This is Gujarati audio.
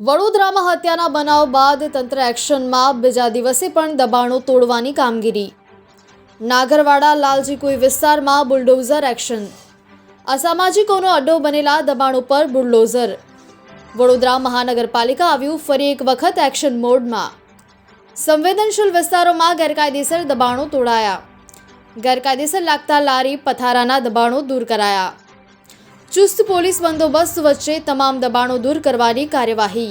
વડોદરામાં હત્યાના બનાવ બાદ તંત્ર એક્શનમાં બીજા દિવસે પણ દબાણો તોડવાની કામગીરી. નાગરવાડા, લાલજી કોઈ વિસ્તારમાં બુલડોઝર એક્શન. અસામાજિકોનો અડ્ડો બનેલા દબાણો પર બુલડોઝર. વડોદરા મહાનગરપાલિકા આવ્યું ફરી એક વખત એક્શન મોડમાં. સંવેદનશીલ વિસ્તારોમાં ગેરકાયદેસર દબાણો તોડાયા. ગેરકાયદેસર લાગતા લારી, પથારાના દબાણો દૂર કરાયા. ચુસ્ત પોલીસ બંદોબસ્ત વચ્ચે તમામ દબાણો દૂર કરવાની કાર્યવાહી.